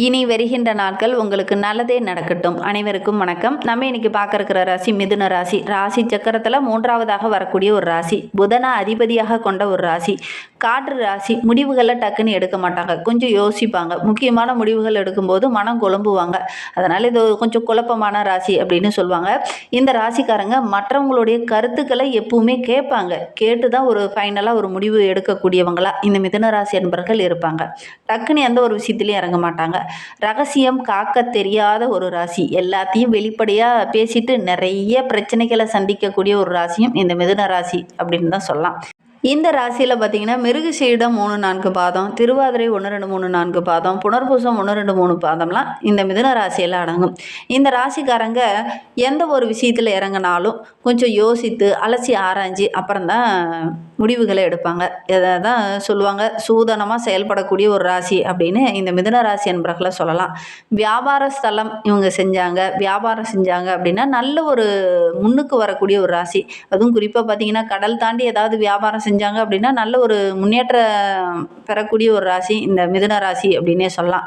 இனி வருகின்ற நாட்கள் உங்களுக்கு நல்லதே நடக்கட்டும். அனைவருக்கும் வணக்கம். நம்ம இன்னைக்கு பார்க்க இருக்கிற ராசி மிதுன ராசி. ராசி சக்கரத்தில் மூன்றாவதாக வரக்கூடிய ஒரு ராசி. புதனை அதிபதியாக கொண்ட ஒரு ராசி. காற்று ராசி. முடிவுகளை டக்குன்னு எடுக்க மாட்டாங்க. கொஞ்சம் யோசிப்பாங்க. முக்கியமான முடிவுகள் எடுக்கும்போது மனம் குழம்புவாங்க. அதனால் இது கொஞ்சம் குழப்பமான ராசி அப்படின்னு சொல்லுவாங்க. இந்த ராசிக்காரங்க மற்றவங்களுடைய கருத்துக்களை எப்பவுமே கேட்பாங்க. கேட்டு தான் ஒரு ஃபைனலாக ஒரு முடிவு எடுக்கக்கூடியவங்களா. இந்த மிதுன ராசி என்பர்கள் இருப்பாங்க. டக்குன்னு எந்த ஒரு விஷயத்துலையும் இறங்க மாட்டாங்க. ரகசியம் காக்க தெரியாத ஒரு ராசி. எல்லாத்தையும் வெளிப்படையாக பேசிட்டு நிறைய பிரச்சனைகளை சந்திக்கக்கூடிய ஒரு ராசியும் இந்த மிதுன ராசி அப்படின்னு தான் சொல்லலாம். இந்த ராசியில் பார்த்தீங்கன்னா மிருகசீடம் மூணு நான்கு பாதம் திருவாதிரை ஒன்று ரெண்டு மூணு நான்கு பாதம் புனர்பூசம் ஒன்று ரெண்டு மூணு பாதம்லாம் இந்த மிதுன ராசியில் அடங்கும். இந்த ராசிக்காரங்க எந்த ஒரு விஷயத்தில் இறங்கினாலும் கொஞ்சம் யோசித்து அலசி ஆராய்ஞ்சு அப்புறம்தான் முடிவுகளை எடுப்பாங்க. இதை தான் சொல்லுவாங்க சூதனமாக செயல்படக்கூடிய ஒரு ராசி அப்படின்னு இந்த மிதன ராசி என்பர்களை சொல்லலாம். வியாபார ஸ்தலம் இவங்க செஞ்சாங்க வியாபாரம் செஞ்சாங்க அப்படின்னா நல்ல ஒரு முன்னுக்கு வரக்கூடிய ஒரு ராசி. அதுவும் குறிப்பாக பார்த்தீங்கன்னா கடல் தாண்டி ஏதாவது வியாபாரம் செஞ்சாங்க அப்படின்னா நல்ல ஒரு முன்னேற்றம் பெறக்கூடிய ஒரு ராசி இந்த மிதுன ராசி அப்படின்னே சொல்லலாம்.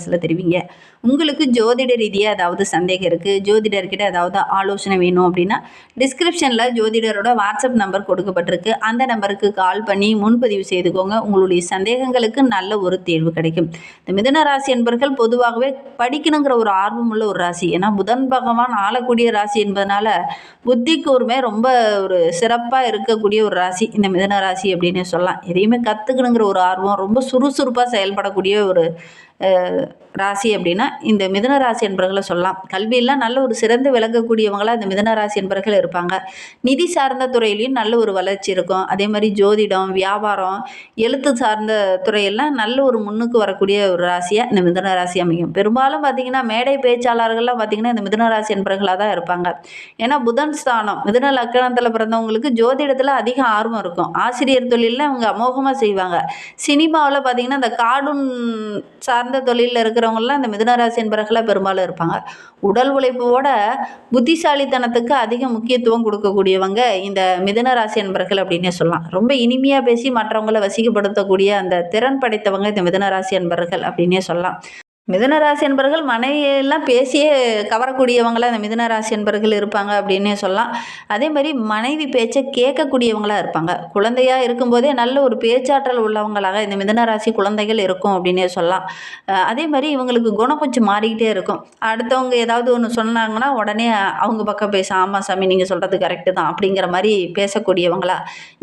பாக்ஸில் தெரிவிங்க. உங்களுக்கு ஜோதிட ரீதியாக ஏதாவது சந்தேகம் இருக்குது ஜோதிடர்கிட்ட ஏதாவது ஆலோசனை வேணும் அப்படின்னா டிஸ்கிரிப்ஷனில் ஜோதிடரோட வாட்ஸ்அப் நம்பர் கொடுக்கப்பட்டிருக்கு. அந்த நம்பருக்கு கால் பண்ணி முன்பதிவு செய்துக்கோங்க. உங்களுடைய சந்தேகங்களுக்கு நல்ல ஒரு தேர்வு கிடைக்கும். இந்த மிதன ராசி என்பர்கள் பொதுவாகவே படிக்கணுங்கிற ஒரு ஆர்வமுள்ள ஒரு ராசி. ஏன்னா புதன் பகவான் ஆளக்கூடிய ராசி என்பதனால புத்தி கூர்மை ரொம்ப ஒரு சிறப்பாக இருக்கக்கூடிய ஒரு ராசி. இந்த மிதன ராசி அப்படின்னு சொல்லலாம். எதையுமே கற்றுக்கணுங்கிற ஒரு ஆர்வம் ரொம்ப சுறுசுறுப்பாக செயல்படக்கூடிய ஒரு ராசி அப்படின்னா இந்த மிதன ராசி என்பர்களை சொல்லலாம். கல்வியெல்லாம் நல்ல ஒரு சிறந்து விளங்கக்கூடியவங்களாக இந்த மிதன ராசி என்பர்கள் இருப்பாங்க. நிதி சார்ந்த துறையிலையும் நல்ல ஒரு வளர்ச்சி இருக்கும். அதே மாதிரி ஜோதிடம் வியாபாரம் எழுத்து சார்ந்த துறையெல்லாம் நல்ல ஒரு முன்னுக்கு வரக்கூடிய ஒரு ராசியாக இந்த மிதுன ராசி அமையும். பெரும்பாலும் பார்த்திங்கன்னா மேடை பேச்சாளர்கள்லாம் பார்த்திங்கன்னா இந்த மிதன ராசி என்பர்களாக தான் இருப்பாங்க. ஏன்னா புதன் ஸ்தானம் மிதன லக்கணத்தில் பிறந்தவங்களுக்கு ஜோதிடத்தில் அதிக ஆர்வம் இருக்கும். ஆசிரியர் தொழிலில் அவங்க அமோகமாக செய்வாங்க. சினிமாவில் பார்த்திங்கன்னா இந்த கார்ட்டூன் சார்ந்த தொழிலில் இருக்கிறவங்கலாம் இந்த மிதுனராசி என்பர்களாக பெரும்பாலும் இருப்பாங்க. உடல் உழைப்போட புத்திசாலித்தனத்துக்கு அதிக முக்கியத்துவம் கொடுக்கக்கூடியவங்க இந்த மிதுனராசி என்பர்கள் அப்படின்னே சொல்லலாம். ரொம்ப இனிமையாக பேசி மற்றவங்களை வசிக்கப்படுத்தக்கூடிய அந்த திறன் படைத்தவங்க இந்த மிதுனராசி என்பர்கள் அப்படின்னே சொல்லலாம். மிதுனராசி என்பர்கள் மனைவியெல்லாம் பேசியே கவரக்கூடியவங்களாக இந்த மிதுனராசி என்பர்கள் இருப்பாங்க அப்படின்னே சொல்லலாம். அதே மாதிரி மனைவி பேச்சை கேட்கக்கூடியவங்களாக இருப்பாங்க. குழந்தையாக இருக்கும்போதே நல்ல ஒரு பேச்சாற்றல் உள்ளவங்களாக இந்த மிதனராசி குழந்தைகள் இருக்கும் அப்படின்னே சொல்லலாம். அதே மாதிரி இவங்களுக்கு குணம் கொஞ்சம் மாறிக்கிட்டே இருக்கும். அடுத்தவங்க ஏதாவது ஒன்று சொன்னாங்கன்னா உடனே அவங்க பக்கம் பேச ஆமாம் சாமி நீங்கள் சொல்கிறது கரெக்டு தான் அப்படிங்கிற மாதிரி பேசக்கூடியவங்களா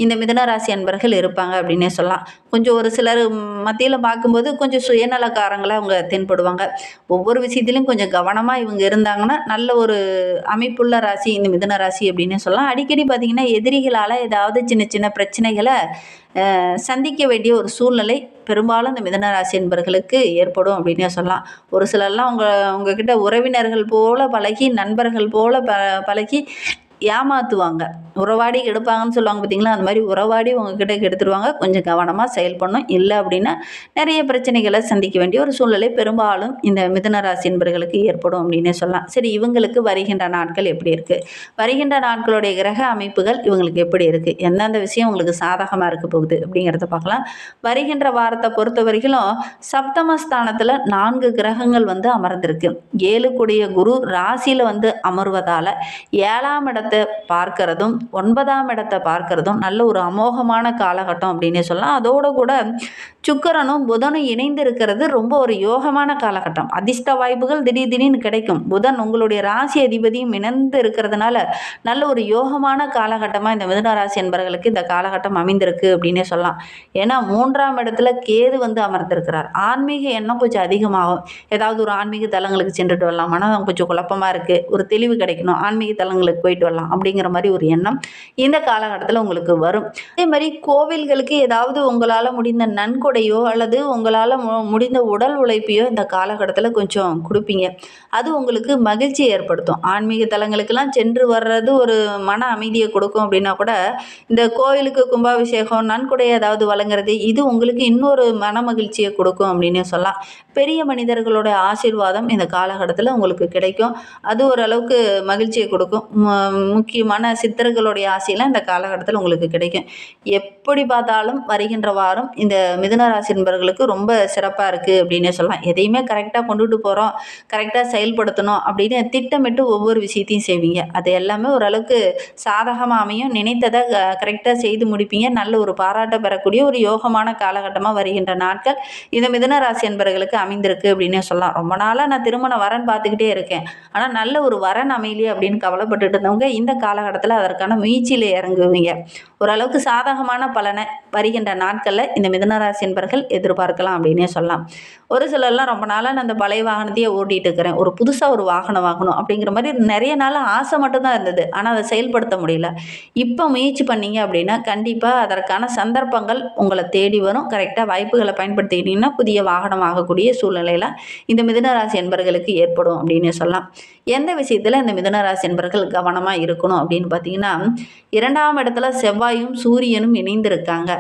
இந்த மிதுனராசி அன்பர்கள் இருப்பாங்க அப்படின்னே சொல்லலாம். கொஞ்சம் ஒரு சிலர் மத்தியில் பார்க்கும்போது கொஞ்சம் சுயநலக்காரங்களாக அவங்க போடுவாங்க. ஒவ்வொரு விஷயத்திலும் கொஞ்சம் கவனமாக இவங்க இருந்தாங்கன்னா நல்ல ஒரு அமைப்புள்ள ராசி இந்த மிதன ராசி அப்படின்னு சொல்லலாம். அடிக்கடி பார்த்திங்கன்னா எதிரிகளால் ஏதாவது சின்ன சின்ன பிரச்சனைகளை சந்திக்க வேண்டிய ஒரு சூழ்நிலை பெரும்பாலும் இந்த மிதன ராசி என்பர்களுக்கு ஏற்படும் அப்படின்னே சொல்லலாம். ஒரு சிலர்லாம் உங்க உங்ககிட்ட உறவினர்கள் போல பழகி நண்பர்கள் போல ப பழகி ஏமாற்றுவாங்க உறவாடி கெடுப்பாங்கன்னு சொல்லுவாங்க பார்த்தீங்களா அந்த மாதிரி உறவாடி உங்ககிட்ட கெடுத்துருவாங்க. கொஞ்சம் கவனமாக செயல்படணும். இல்லை அப்படின்னா நிறைய பிரச்சனைகளை சந்திக்க வேண்டிய ஒரு சூழ்நிலை பெரும்பாலும் இந்த மிதுன ராசி என்பர்களுக்கு ஏற்படும் அப்படின்னே சொல்லலாம். சரி இவங்களுக்கு வருகின்ற நாட்கள் எப்படி இருக்குது வருகின்ற நாட்களுடைய கிரக அமைப்புகள் இவங்களுக்கு எப்படி இருக்குது எந்தெந்த விஷயம் உங்களுக்கு சாதகமாக இருக்க போகுது அப்படிங்கிறத பார்க்கலாம். வருகின்ற வாரத்தை பொறுத்த வரைக்கும் சப்தமஸ்தானத்தில் நான்கு கிரகங்கள் வந்து அமர்ந்திருக்கு. ஏழுக்குடைய குரு ராசியில் வந்து அமர்வதால் ஏழாம் இடத்தை பார்க்கறதும் ஒன்பதாம் இடத்தை பார்க்கறதும் நல்ல ஒரு அமோகமான காலகட்டம் அப்படின்னே சொல்லலாம். அதோட கூட சுக்கரனும் புதனும் இணைந்து இருக்கிறது ரொம்ப ஒரு யோகமான காலகட்டம். அதிர்ஷ்ட வாய்ப்புகள் திடீர் திடீர்னு கிடைக்கும். புதன் உங்களுடைய ராசி அதிபதியும் இணைந்து இருக்கிறதுனால நல்ல ஒரு யோகமான காலகட்டமாக இந்த மிதுன ராசி என்பவர்களுக்கு இந்த காலகட்டம் அமைந்திருக்கு அப்படின்னே சொல்லலாம். ஏன்னா மூன்றாம் இடத்துல கேது வந்து அமர்ந்திருக்கிறார். ஆன்மீக எண்ணம் கொஞ்சம் அதிகமாகும். ஏதாவது ஒரு ஆன்மீக தலங்களுக்கு சென்றுட்டு வரலாம். மனம் கொஞ்சம் குழப்பமாக இருக்குது ஒரு தெளிவு கிடைக்கணும். ஆன்மீக தலங்களுக்கு போயிட்டு வரலாம். போடலாம் அப்படிங்கிற மாதிரி ஒரு எண்ணம் இந்த காலகட்டத்தில் உங்களுக்கு வரும். அதே மாதிரி கோவில்களுக்கு ஏதாவது உங்களால் முடிந்த நன்கொடையோ அல்லது உங்களால் மு முடிந்த உடல் உழைப்பையோ இந்த காலகட்டத்தில் கொஞ்சம் கொடுப்பீங்க. அது உங்களுக்கு மகிழ்ச்சி ஏற்படுத்தும். ஆன்மீக தலங்களுக்கெல்லாம் சென்று வர்றது ஒரு மன அமைதியை கொடுக்கும் அப்படின்னா கூட இந்த கோவிலுக்கு கும்பாபிஷேகம் நன்கொடை ஏதாவது வழங்குறது இது உங்களுக்கு இன்னொரு மன மகிழ்ச்சியை கொடுக்கும் அப்படின்னு சொல்லலாம். பெரிய மனிதர்களோட ஆசீர்வாதம் இந்த காலகட்டத்தில் உங்களுக்கு கிடைக்கும். அது ஓரளவுக்கு மகிழ்ச்சியை கொடுக்கும். முக்கியமான சித்தர்களுடைய ஆசையெல்லாம் இந்த காலகட்டத்தில் உங்களுக்கு கிடைக்கும். எப்படி பார்த்தாலும் வருகின்ற வாரம் இந்த மிதுன ராசி ரொம்ப சிறப்பாக இருக்குது அப்படின்னே சொல்லலாம். எதையுமே கரெக்டாக கொண்டுட்டு போகிறோம் கரெக்டாக செயல்படுத்தணும் அப்படின்னு திட்டமிட்டு ஒவ்வொரு விஷயத்தையும் செய்வீங்க. அது எல்லாமே ஓரளவுக்கு சாதகமாக அமையும். நினைத்ததை கரெக்டாக செய்து முடிப்பீங்க. நல்ல ஒரு பாராட்ட பெறக்கூடிய ஒரு யோகமான காலகட்டமாக வருகின்ற நாட்கள் இந்த மிதுன ராசி அமைந்திருக்கு அப்படின்னே சொல்லலாம். ரொம்ப நாளாக நான் திருமண வரன் பார்த்துக்கிட்டே இருக்கேன். ஆனால் நல்ல ஒரு வரன் அமையலையே அப்படின்னு கவலைப்பட்டுட்டு இருந்தவங்க இந்த காலகட்டத்தில் அதற்கான முயற்சியில் இறங்குவீங்க. ஓரளவுக்கு சாதகமான பலனை வருகின்ற நாட்களில் இந்த மிதனராசி என்பர்கள் எதிர்பார்க்கலாம் அப்படின்னே சொல்லலாம். ஒரு சிலர்லாம் ரொம்ப நாளாக நான் அந்த பழைய வாகனத்தையே ஓட்டிகிட்டு இருக்கிறேன். ஒரு புதுசாக ஒரு வாகனம் வாங்கணும் அப்படிங்கிற மாதிரி நிறைய நாள் ஆசை மட்டும்தான் இருந்தது. ஆனால் அதை செயல்படுத்த முடியல. இப்போ முயற்சி பண்ணீங்க அப்படின்னா கண்டிப்பாக அதற்கான சந்தர்ப்பங்கள் உங்களை தேடி வரும். கரெக்டாக வாய்ப்புகளை பயன்படுத்திக்கிட்டிங்கன்னா புதிய வாகனம் வாங்கக்கூடிய சூழ்நிலையில் இந்த மிதனராசி என்பர்களுக்கு ஏற்படும் அப்படின்னு சொல்லலாம். எந்த விஷயத்தில் இந்த மிதனராசி என்பர்கள் கவனமாக இருக்கணும் அப்படின்னு பார்த்தீங்கன்னா இரண்டாம் இடத்துல செவ்வாயும் சூரியனும் இணைந்திருக்காங்க.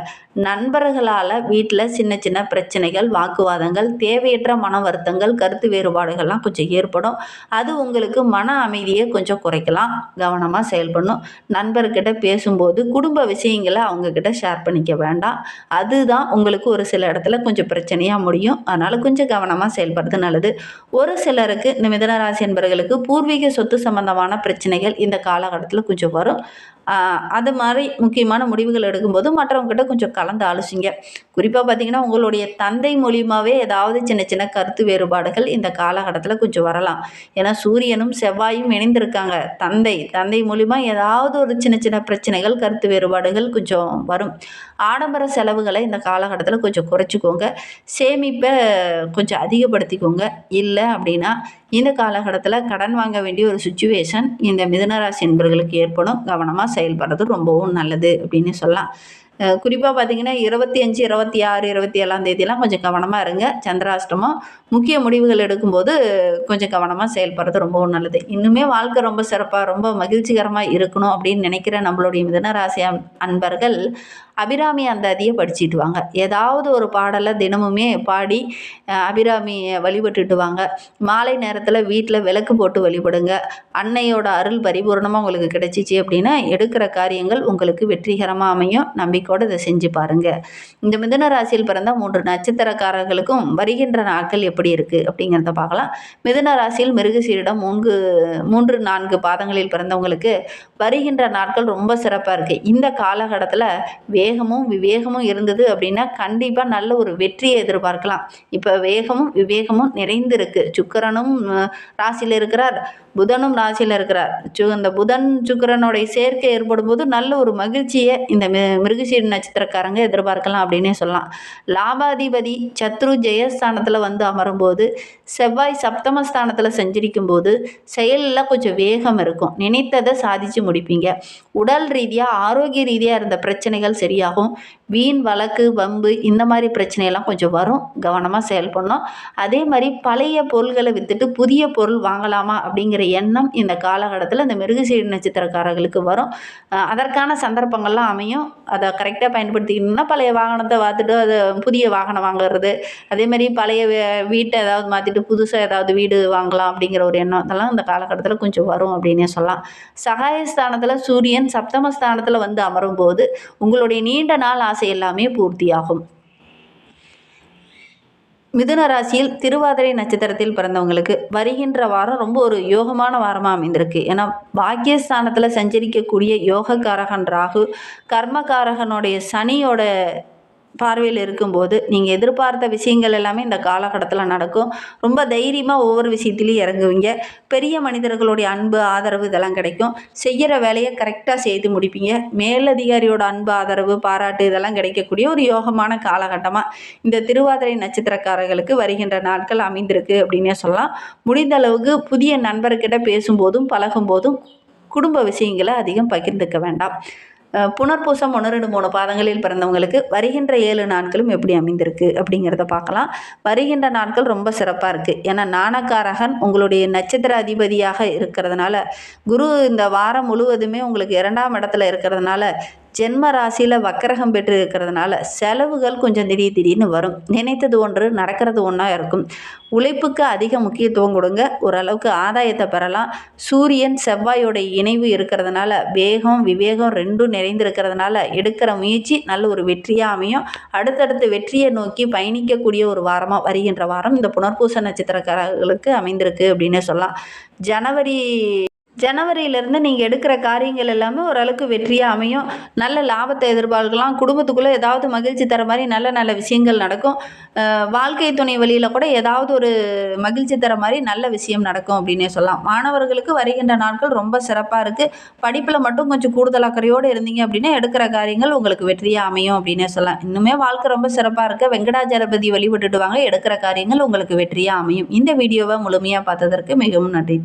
நண்பர்களால் வீட்டில் சின்ன சின்ன பிரச்சனைகள் வாக்குவாதங்கள் தேவையற்ற மன வருத்தங்கள் கருத்து வேறுபாடுகள்லாம் கொஞ்சம் ஏற்படும். அது உங்களுக்கு மன அமைதியை கொஞ்சம் குறைக்கலாம். கவனமாக செயல்படணும். நண்பர்கிட்ட பேசும்போது குடும்ப விஷயங்களை அவங்கக்கிட்ட ஷேர் பண்ணிக்க வேண்டாம். அதுதான் உங்களுக்கு ஒரு சில இடத்துல கொஞ்சம் பிரச்சனையாக முடியும். அதனால் கொஞ்சம் கவனமாக செயல்படுறது நல்லது. ஒரு சிலருக்கு இந்த மிதனராசி என்பவர்களுக்கு பூர்வீக சொத்து சம்பந்தமான பிரச்சனைகள் இந்த காலகட்டத்தில் கொஞ்சம் வரும். அது மாதிரி முக்கியமான முடிவுகள் எடுக்கும்போது மற்றவங்ககிட்ட கொஞ்சம் கலந்து ஆலோசிங்க. குறிப்பாக பார்த்தீங்கன்னா உங்களுடைய தந்தை மூலியமாகவே ஏதாவது சின்ன சின்ன கருத்து வேறுபாடுகள் இந்த காலகட்டத்தில் கொஞ்சம் வரலாம். ஏன்னா சூரியனும் செவ்வாயும் இணைந்திருக்காங்க. தந்தை தந்தை மூலியமாக ஏதாவது ஒரு சின்ன சின்ன பிரச்சனைகள் கருத்து வேறுபாடுகள் கொஞ்சம் வரும். ஆடம்பர செலவுகளை இந்த காலகட்டத்தில் கொஞ்சம் குறைச்சிக்கோங்க. சேமிப்பை கொஞ்சம் அதிகப்படுத்திக்கோங்க. இல்லை அப்படின்னா இந்த காலகட்டத்தில் கடன் வாங்க வேண்டிய ஒரு சுச்சுவேஷன் இந்த மிதனராசி என்பவர்களுக்கு ஏற்படும் கவனமாக செயல்படுறது ரொம்பவும் நல்லது அப்படின்னு சொல்லலாம். குறிப்பாக பார்த்தீங்கன்னா இருபத்தி அஞ்சு இருபத்தி ஆறு இருபத்தி ஏழாம் தேதியெல்லாம் கொஞ்சம் கவனமாக இருங்க. சந்திராஷ்டமம் முக்கிய முடிவுகள் எடுக்கும்போது கொஞ்சம் கவனமாக செயல்படுறது ரொம்பவும் நல்லது. இன்னுமே வாழ்க்கை ரொம்ப சிறப்பாக ரொம்ப மகிழ்ச்சிகரமாக இருக்கணும் அப்படின்னு நினைக்கிற நம்மளுடைய மிதனராசி அன்பர்கள் அபிராமி அந்தாதியை படிச்சுட்டு வாங்க ஏதாவது ஒரு பாடலை தினமுமே பாடி அபிராமியை வழிபட்டுட்டு வாங்க மாலை நேரத்தில் வீட்டில் விளக்கு போட்டு வழிபடுங்க. அன்னையோட அருள் பரிபூர்ணமாக உங்களுக்கு கிடைச்சிச்சு அப்படின்னா எடுக்கிற காரியங்கள் உங்களுக்கு வெற்றிகரமாக அமையும். நம்பிக்கையோடு இதை செஞ்சு பாருங்கள் இந்த மிதுன ராசியில் பிறந்த மூன்று நட்சத்திரக்காரர்களுக்கும் வருகின்ற நாட்கள் எப்படி இருக்குது அப்படிங்கிறத பார்க்கலாம். மிதுன ராசியில் மிருகசீரிடம் மூன்று மூன்று நான்கு பாதங்களில் பிறந்தவங்களுக்கு வருகின்ற நாட்கள் ரொம்ப சிறப்பாக இருக்குது இந்த காலகட்டத்தில் வே வேகமும் விவேகமும் இருந்தது அப்படின்னா கண்டிப்பாக நல்ல ஒரு வெற்றியை எதிர்பார்க்கலாம். இப்போ வேகமும் விவேகமும் நிறைந்திருக்கு. சுக்கரனும் ராசியில் இருக்கிறார். புதனும் ராசியில் இருக்கிறார். சு இந்த புதன் சுக்கரனுடைய சேர்க்கை ஏற்படும் போது நல்ல ஒரு மகிழ்ச்சியை இந்த மி நட்சத்திரக்காரங்க எதிர்பார்க்கலாம் அப்படின்னே சொல்லலாம். லாபாதிபதி சத்ரு ஜெயஸ்தானத்தில் வந்து அமரும்போது செவ்வாய் சப்தமஸ்தானத்தில் செஞ்சிருக்கும் போது செயலில் கொஞ்சம் வேகம் இருக்கும். நினைத்ததை சாதிச்சு முடிப்பீங்க. உடல் ரீதியாக ஆரோக்கிய ரீதியாக இருந்த பிரச்சனைகள் சரி சரியாகும் வீண் வழக்கு வம்பு இந்த மாதிரி பிரச்சனையெல்லாம் கொஞ்சம் வரும். கவனமாக செயல்படணும் அதே மாதிரி பழைய பொருள்களை விற்றுட்டு புதிய பொருள் வாங்கலாமா அப்படிங்கிற எண்ணம் இந்த காலகட்டத்தில் இந்த மிருகசீடு நட்சத்திரக்காரர்களுக்கு வரும். அதற்கான சந்தர்ப்பங்கள்லாம் அமையும். அதை கரெக்டாக பயன்படுத்திக்கணும்னா பழைய வாகனத்தை பார்த்துட்டு அதை புதிய வாகனம் வாங்குறது. அதே மாதிரி பழைய வீட்டை ஏதாவது மாற்றிட்டு புதுசாக ஏதாவது வீடு வாங்கலாம் அப்படிங்கிற ஒரு எண்ணம் அதெல்லாம் இந்த காலகட்டத்தில் கொஞ்சம் வரும் அப்படின்னே சொல்லலாம். சகாயஸ்தானத்தில் சூரியன் சப்தமஸ்தானத்தில் வந்து அமரும் போது உங்களுடைய நீண்ட நாள் ஆசை எல்லாமே பூர்த்தியாகும். மிதுன ராசியில் திருவாதிரை நட்சத்திரத்தில் பிறந்தவங்களுக்கு வருகின்ற வாரம் ரொம்ப ஒரு யோகமான வாரமாக அமைந்திருக்கு. ஏன்னா பாக்கியஸ்தானத்தில் சஞ்சரிக்கக்கூடிய யோகக்காரகன் ராகு கர்மகாரகனுடைய சனியோட பார்வையில் இருக்கும்போது நீங்கள் எதிர்பார்த்த விஷயங்கள் எல்லாமே இந்த காலகட்டத்தில் நடக்கும். ரொம்ப தைரியமாக ஒவ்வொரு விஷயத்துலையும் இறங்குவீங்க. பெரிய மனிதர்களுடைய அன்பு ஆதரவு இதெல்லாம் கிடைக்கும். செய்கிற வேலையை கரெக்டாக செய்து முடிப்பீங்க. மேலதிகாரியோட அன்பு ஆதரவு பாராட்டு இதெல்லாம் கிடைக்கக்கூடிய ஒரு யோகமான காலகட்டமாக இந்த திருவாதிரை நட்சத்திரக்காரர்களுக்கு வருகின்ற நாட்கள் அமைந்திருக்கு அப்படின்னே சொல்லலாம். முடிந்த அளவுக்கு புதிய நண்பர்கிட்ட பேசும்போதும் பழகும்போதும் குடும்ப விஷயங்களை அதிகம் பகிர்ந்துக்க வேண்டாம். புனர்பூசம் ஒன்று ரெண்டு மூணு பாதங்களில் பிறந்தவங்களுக்கு வருகின்ற ஏழு நாட்களும் எப்படி அமைந்திருக்கு அப்படிங்கிறத பார்க்கலாம். வருகின்ற நாட்கள் ரொம்ப சிறப்பாக இருக்குது ஏன்னா நாணக்காரகன் உங்களுடைய நட்சத்திர அதிபதியாக இருக்கிறதுனால குரு இந்த வாரம் முழுவதுமே உங்களுக்கு இரண்டாம் இடத்துல இருக்கிறதுனால ஜென்ம ராசியில் வக்கரகம் பெற்று இருக்கிறதுனால செலவுகள் கொஞ்சம் திடீர் திடீர்னு வரும். நினைத்தது ஒன்று நடக்கிறது ஒன்றா இருக்கும். உழைப்புக்கு அதிக முக்கியத்துவம் கொடுங்க. ஓரளவுக்கு ஆதாயத்தை பெறலாம். சூரியன் செவ்வாயோட இணைவு இருக்கிறதுனால வேகம் விவேகம் ரெண்டும் நிறைந்திருக்கிறதுனால எடுக்கிற முயற்சி நல்ல ஒரு வெற்றியாக அமையும். அடுத்தடுத்து வெற்றியை நோக்கி பயணிக்கக்கூடிய ஒரு வாரமாக வருகின்ற வாரம் இந்த புனர்பூச நட்சத்திரக்காரர்களுக்கு அமைந்திருக்கு அப்படின்னு சொல்லலாம். ஜனவரி ஜனவரியிலேருந்து நீங்கள் எடுக்கிற காரியங்கள் எல்லாமே ஓரளவுக்கு வெற்றியாக அமையும். நல்ல லாபத்தை எதிர்பார்க்கலாம். குடும்பத்துக்குள்ளே ஏதாவது மகிழ்ச்சி தர மாதிரி நல்ல நல்ல விஷயங்கள் நடக்கும். வாழ்க்கை துணை வழியில் கூட ஏதாவது ஒரு மகிழ்ச்சி தர மாதிரி நல்ல விஷயம் நடக்கும் அப்படின்னே சொல்லலாம். மாணவர்களுக்கு வருகின்ற நாட்கள் ரொம்ப சிறப்பாக இருக்குது படிப்பில் மட்டும் கொஞ்சம் கூடுதல் அக்கறையோடு இருந்தீங்க அப்படின்னா எடுக்கிற காரியங்கள் உங்களுக்கு வெற்றியாக அமையும் அப்படின்னே சொல்லலாம். இன்னுமே வாழ்க்கை ரொம்ப சிறப்பாக இருக்குது வெங்கடாஜலபதி வழிபட்டுட்டு வாங்க. எடுக்கிற காரியங்கள் உங்களுக்கு வெற்றியாக அமையும். இந்த வீடியோவை முழுமையாக பார்த்ததற்கு மிகவும் நன்றி.